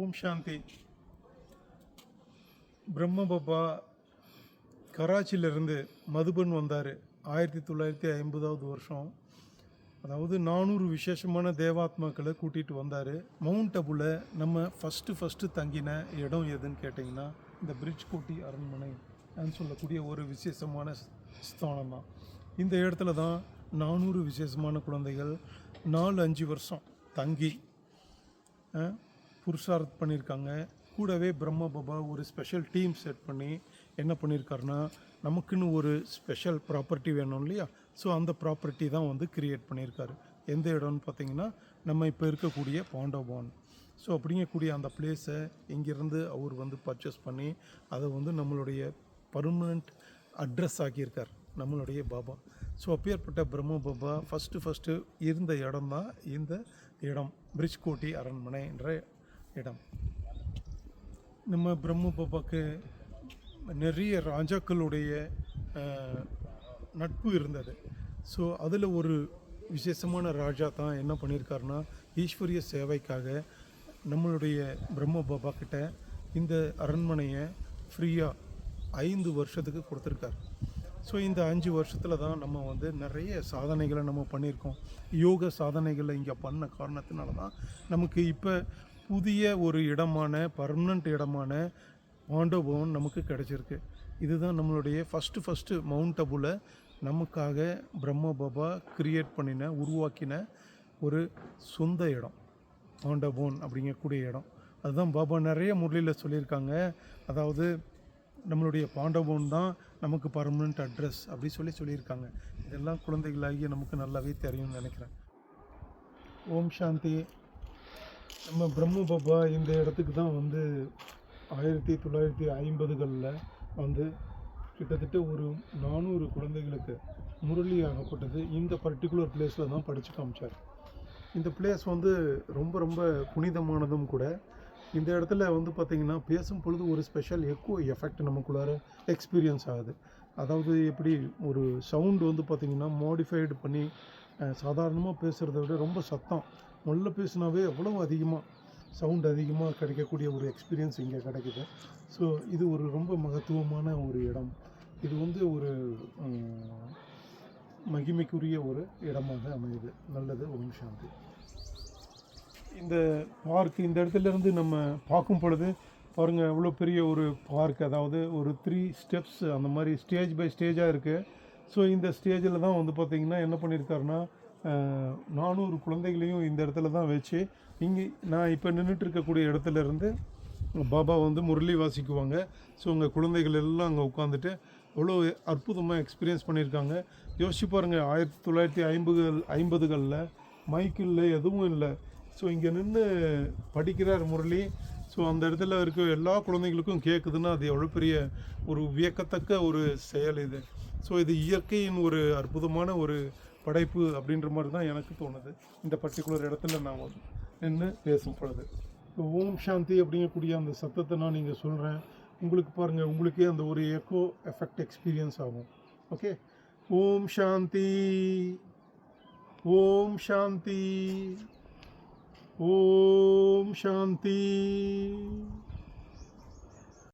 ஓம் சாந்தி. பிரம்ம பாபா மதுபன் வந்தார். ஆயிரத்தி தொள்ளாயிரத்தி ஐம்பதாவது வருஷம். அதாவது நானூறு விசேஷமான தேவாத்மாக்களை கூட்டிகிட்டு வந்தார். மவுண்ட் அபுல நம்ம ஃபஸ்ட்டு ஃபஸ்ட்டு தங்கின இடம் எதுன்னு கேட்டிங்கன்னா இந்த பிரிட்ஜ் கோட்டி அரண்மனை அப்படின்னு சொல்லக்கூடிய ஒரு விசேஷமான ஸ்தானம் தான் இந்த இடத்துல தான் நானூறு விசேஷமான குழந்தைகள் நாலு அஞ்சு வருஷம் தங்கி புருஷார்த் பண்ணியிருக்காங்க. கூடவே பிரம்ம பாபா ஒரு ஸ்பெஷல் டீம் செட் பண்ணி என்ன பண்ணியிருக்காருன்னா நமக்குன்னு ஒரு ஸ்பெஷல் ப்ராப்பர்ட்டி வேணும் இல்லையா? ஸோ அந்த ப்ராப்பர்ட்டி தான் வந்து கிரியேட் பண்ணியிருக்காரு. எந்த இடம்னு பார்த்தீங்கன்னா நம்ம இப்போ இருக்கக்கூடிய பாண்டோபான் ஸோ அப்படிங்கக்கூடிய அந்த பிளேஸை இங்கேருந்து அவர் வந்து பர்ச்சேஸ் பண்ணி அதை வந்து நம்மளுடைய பர்மனண்ட் அட்ரஸ் ஆக்கியிருக்கார் நம்மளுடைய பாபா. ஸோ அப்பேற்பட்ட பிரம்ம பாபா ஃபஸ்ட்டு ஃபஸ்ட்டு இருந்த இடம் தான் இந்த இடம் பிரிட்ஜ் கோட்டி அரண்மனை என்ற இடம். நம்ம பிரம்மபாபாக்கு நிறைய ராஜாக்களுடைய நட்பு இருந்தது. ஸோ அதில் ஒரு விசேஷமான ராஜா தான் என்ன பண்ணியிருக்காருன்னா ஈஸ்வரிய சேவைக்காக நம்மளுடைய பிரம்ம பாபா கிட்ட இந்த அரண்மனையை ஃப்ரீயாக ஐந்து வருஷத்துக்கு கொடுத்துருக்காரு. ஸோ இந்த அஞ்சு வருஷத்தில் தான் நம்ம வந்து நிறைய சாதனைகளை நம்ம பண்ணியிருக்கோம் யோக சாதனைகளை இங்கே பண்ண காரணத்தினால தான் நமக்கு இப்போ புதிய ஒரு இடமான பர்மனண்ட் இடமான பாண்டோபவன் நமக்கு கிடச்சிருக்கு. இதுதான் நம்மளுடைய ஃபஸ்ட்டு ஃபஸ்ட்டு மவுண்ட் அபுல நமக்காக பிரம்ம பாபா கிரியேட் பண்ணின உருவாக்கின ஒரு சொந்த இடம். பாண்டபோன் அப்படிங்கக்கூடிய இடம். அதுதான் பாபா நிறைய முரளியில் சொல்லியிருக்காங்க. அதாவது நம்மளுடைய பாண்டவோன் தான் நமக்கு பர்மனண்ட் அட்ரஸ் அப்படி சொல்லி சொல்லியிருக்காங்க. இதெல்லாம் குழந்தைகளாகிய நமக்கு நல்லாவே தெரியும்னு நினைக்கிறேன். ஓம் சாந்தி. நம்ம பிரம்ம பாபா இந்த இடத்துக்கு தான் வந்து ஆயிரத்தி தொள்ளாயிரத்தி ஐம்பதுகளில் வந்து கிட்டத்தட்ட ஒரு நானூறு குழந்தைகளுக்கு முரளி ஆகப்பட்டது. இந்த பர்டிகுலர் பிளேஸில் தான் படித்து காமிச்சார். இந்த பிளேஸ் வந்து ரொம்ப ரொம்ப புனிதமானதும் கூட. இந்த இடத்துல வந்து பார்த்திங்கன்னா பேசும் பொழுது ஒரு ஸ்பெஷல் எக்கோ எஃபெக்ட் நமக்குள்ளார எக்ஸ்பீரியன்ஸ் ஆகுது. அதாவது எப்படி ஒரு சவுண்டு வந்து பார்த்திங்கன்னா மாடிஃபைடு பண்ணி சாதாரணமாக பேசுகிறத விட ரொம்ப சத்தம். முதல்ல பேசினாவே எவ்வளோ அதிகமாக சவுண்ட் அதிகமாக கிடைக்கக்கூடிய ஒரு எக்ஸ்பீரியன்ஸ் இங்கே கிடைக்குது. ஸோ இது ஒரு ரொம்ப மகத்துவமான ஒரு இடம். இது வந்து ஒரு மகிமைக்குரிய ஒரு இடமாக அமையுது. நல்லது ஓம் சாந்தி. இந்த பார்க் இந்த இடத்துல இருந்து நம்ம பார்க்கும் பொழுது பாருங்கள் எவ்வளோ பெரிய ஒரு பார்க் அதாவது ஒரு த்ரீ ஸ்டெப்ஸ் அந்த மாதிரி ஸ்டேஜ் பை ஸ்டேஜாக இருக்குது ஸோ இந்த ஸ்டேஜில் தான் வந்து பார்த்திங்கன்னா என்ன பண்ணியிருக்காருன்னா நானூறு குழந்தைகளையும் இந்த இடத்துல தான் வச்சு இங்கே நான் இப்போ நின்றுட்டு இருக்கக்கூடிய இடத்துல இருந்து பாபா வந்து முரளி வாசிக்குவாங்க. ஸோ உங்கள் குழந்தைகள் எல்லாம் அங்கே உட்காந்துட்டு அவ்வளோ அற்புதமாக எக்ஸ்பீரியன்ஸ் பண்ணியிருக்காங்க யோசிச்சு பாருங்கள் ஆயிரத்தி தொள்ளாயிரத்தி ஐம்பதுகள் ஐம்பதுகளில் மைக் இல்லை எதுவும் இல்லை. ஸோ இங்கே நின்று படிக்கிறார் முரளி. ஸோ அந்த இடத்துல இருக்க எல்லா குழந்தைங்களுக்கும் கேட்குதுன்னா அது எவ்வளோ பெரிய ஒரு வியக்கத்தக்க ஒரு செயல் இது. ஸோ இது இயற்கையின் ஒரு அற்புதமான ஒரு படைப்பு அப்படின்ற மாதிரி தான் எனக்கு தோணுது. இந்த பர்டிகுலர் இடத்துல நான் வந்து நின்று பேசும் பொழுது. இப்போ ஓம் சாந்தி அப்படிங்கக்கூடிய அந்த சத்தத்தை நான் நீங்கள் சொல்கிறேன் உங்களுக்கு பாருங்கள் உங்களுக்கே அந்த ஒரு எக்கோ எஃபெக்ட் எக்ஸ்பீரியன்ஸ் ஆகும். ஓகே ஓம் சாந்தி. ஓம் சாந்தி. ஓம் சாந்தி.